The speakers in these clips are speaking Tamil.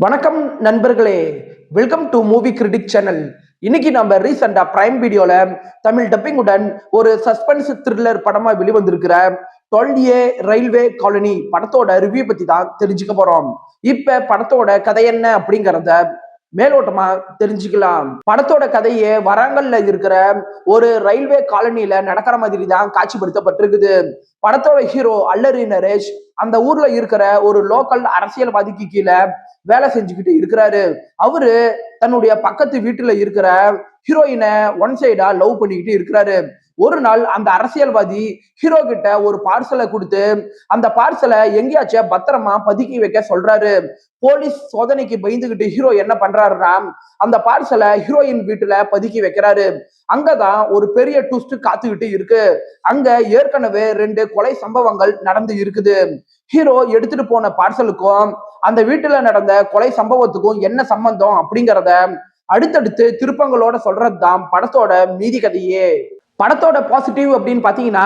வணக்கம் நண்பர்களே. Welcome to movie critic channel இன்னைக்கு நம்ம ரீசெண்டா பிரைம் வீடியோல தமிழ் டப்பிங்குடன் ஒரு சஸ்பென்ஸ் த்ரில்லர் படமா வெளிவந்திருக்கிற டுவெல் ஏ ரயில்வே காலனி படத்தோட ரிவ்யூ பத்தி தான் தெரிஞ்சுக்க போறோம். இப்ப படத்தோட கதை என்ன அப்படிங்கறத மேலோட்டமா தெரிஞ்சுக்கலாம். படத்தோட கதையே வராங்கல்ல இருக்கிற ஒரு ரயில்வே காலனில நடக்கிற மாதிரி தான் காட்சிப்படுத்தப்பட்டிருக்குது. படத்தோட ஹீரோ அல்லரி நரேஷ் அந்த ஊர்ல இருக்கிற ஒரு லோக்கல் அரசியல்வாதிக்கு கீழே வேலை செஞ்சுக்கிட்டு இருக்கிறாரு. அவரு தன்னுடைய பக்கத்து வீட்டுல இருக்கிற ஹீரோயினை ஒன் சைடா லவ் பண்ணிக்கிட்டு இருக்கிறாரு. ஒரு நாள் அந்த அரசியல்வாதி ஹீரோ கிட்ட ஒரு பார்சலை கொடுத்து அந்த பார்சலை எங்கேயாச்சும் பத்திரமா பதுக்கி வைக்க சொல்றாரு. போலீஸ் சோதனைக்கு பயந்துகிட்டு ஹீரோ என்ன பண்றாருன்னா அந்த பார்சலை ஹீரோயின் வீட்டுல பதுக்கி வைக்கிறாரு. அங்கதான் ஒரு பெரிய ட்விஸ்ட் காத்துக்கிட்டு இருக்கு. அங்க ஏற்கனவே ரெண்டு கொலை சம்பவங்கள் நடந்து இருக்குது. ஹீரோ எடுத்துட்டு போன பார்சலுக்கும் அந்த வீட்டுல நடந்த கொலை சம்பவத்துக்கும் என்ன சம்பந்தம் அப்படிங்கிறத அடுத்தடுத்து திருப்பங்களோட சொல்றது தான் படத்தோட மீதி கதையே. படத்தோட பாசிட்டிவ் அப்படின்னு பார்த்தீங்கன்னா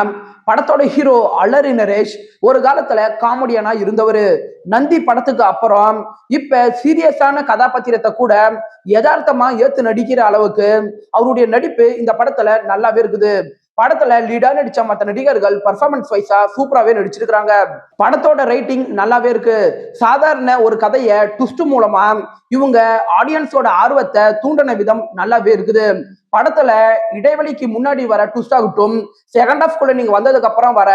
படத்தோட ஹீரோ அலரி நரேஷ் ஒரு காலத்துல காமெடியனா இருந்தவர். நந்தி படத்துக்கு அப்புறம் இப்ப சீரியஸான கதாபாத்திரத்தை கூட யதார்த்தமா ஏத்து நடிக்கிற அளவுக்கு அவருடைய நடிப்பு இந்த படத்துல நல்லாவே இருக்குது. படத்துல லீடா நடிச்ச மத்த நடிகர்கள் பர்ஃபார்மன்ஸ் வைஸா சூப்பராகவே நடிச்சிருக்கிறாங்க. படத்தோட ரைட்டிங் நல்லாவே இருக்கு. சாதாரண ஒரு கதையை ட்விஸ்ட் மூலமா இவங்க ஆடியன்ஸோட ஆர்வத்தை தூண்டின விதம் நல்லாவே இருக்குது. படத்துல இடைவெளிக்கு முன்னாடி வர ட்விஸ்ட் ஆகட்டும் செகண்ட் ஹாஃப்குள்ள நீங்க வந்ததுக்கு அப்புறம் வர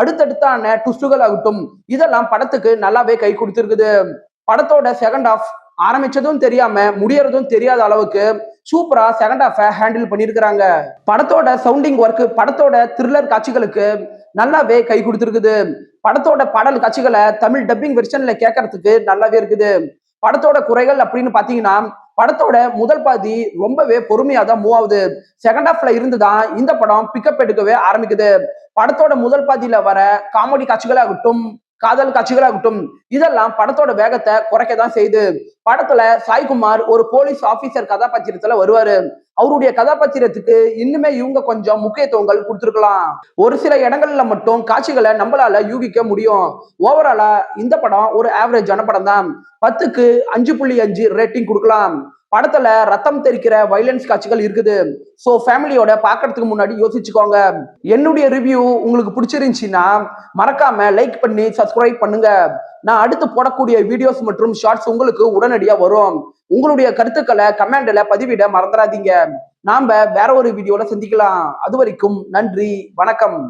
அடுத்தடுத்தான ட்விஸ்டுகள் ஆகட்டும் இதெல்லாம் படத்துக்கு நல்லாவே கை கொடுத்துருக்குது. படத்தோட செகண்ட் ஹாஃப் ஆரம்பிச்சதும் தெரியாம முடியறதும் தெரியாத அளவுக்கு சூப்பரா செகண்ட் ஹாஃப ஹேண்டில் பண்ணியிருக்கிறாங்க. படத்தோட சவுண்டிங் ஒர்க் படத்தோட த்ரில்லர் காட்சிகளுக்கு நல்லாவே கை கொடுத்துருக்குது. படத்தோட பாடல் காட்சிகளை தமிழ் டப்பிங் வெர்ஷன்ல கேட்கறதுக்கு நல்லாவே இருக்குது. படத்தோட குறைகள் அப்படின்னு பாத்தீங்கன்னா படத்தோட முதல் பாதி ரொம்பவே பொறுமையா தான் மூவ் ஆகுது. செகண்ட் ஹாஃப்ல இருந்து தான் இந்த படம் பிக்கப் எடுக்கவே ஆரம்பிக்குது. படத்தோட முதல் பாதியில வர காமெடி காட்சிகளாகட்டும் காதல் காட்சிகளாகட்டும் இதெல்லாம் படத்தோட வேகத்தை குறைக்க தான் செய்யுது. படத்துல சாய்குமார் ஒரு போலீஸ் ஆபீசர் கதாபாத்திரத்துல வருவாரு. அவருடைய கதாபாத்திரத்துக்கு இன்னுமே இவங்க கொஞ்சம் முக்கியத்துவங்கள் கொடுத்துருக்கலாம். ஒரு சில இடங்கள்ல மட்டும் காட்சிகளை நம்மளால யூகிக்க முடியும். ஓவராலா இந்த படம் ஒரு ஆவரேஜான படம் தான் பத்துக்கு அஞ்சு புள்ளி அஞ்சு ரேட்டிங் கொடுக்கலாம். படத்துல ரத்தம் தெரிக்கிற வைலன்ஸ் காட்சிகள் இருக்குது. ஸோ ஃபேமிலியோட பார்க்கறதுக்கு முன்னாடி யோசிச்சுக்கோங்க. என்னுடைய ரிவ்யூ உங்களுக்கு பிடிச்சிருந்துச்சின்னா மறக்காம லைக் பண்ணி சப்ஸ்கிரைப் பண்ணுங்க. நான் அடுத்து போடக்கூடிய வீடியோஸ் மற்றும் ஷார்ட்ஸ் உங்களுக்கு உடனடியா வரும். உங்களுடைய கருத்துக்களை கமெண்ட்ல பதிவிட மறந்துடாதீங்க. நாம வேற ஒரு வீடியோல சந்திக்கலாம். அது வரைக்கும் நன்றி வணக்கம்.